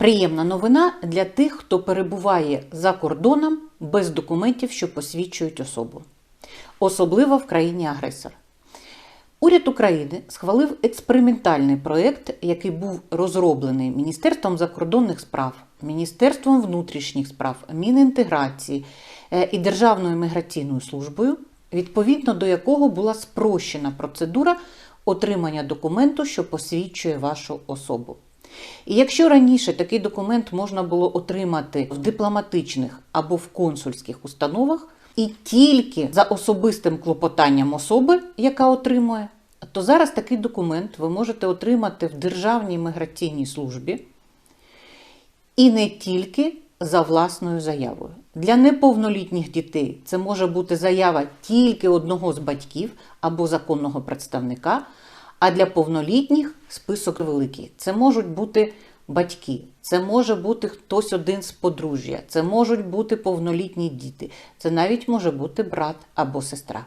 Приємна новина для тих, хто перебуває за кордоном без документів, що посвідчують особу, особливо в країні агресор. Уряд України схвалив експериментальний проєкт, який був розроблений Міністерством закордонних справ, Міністерством внутрішніх справ, Мінінтеграції е, і Державною міграційною службою, відповідно до якого була спрощена процедура отримання документу, що посвідчує вашу особу. І якщо раніше такий документ можна було отримати в дипломатичних або в консульських установах, і тільки за особистим клопотанням особи, яка отримує, то зараз такий документ ви можете отримати в Державній міграційній службі і не тільки за власною заявою. Для неповнолітніх дітей це може бути заява тільки одного з батьків або законного представника, а для повнолітніх список великий. Це можуть бути батьки, це може бути хтось один з подружжя, це можуть бути повнолітні діти, це навіть може бути брат або сестра.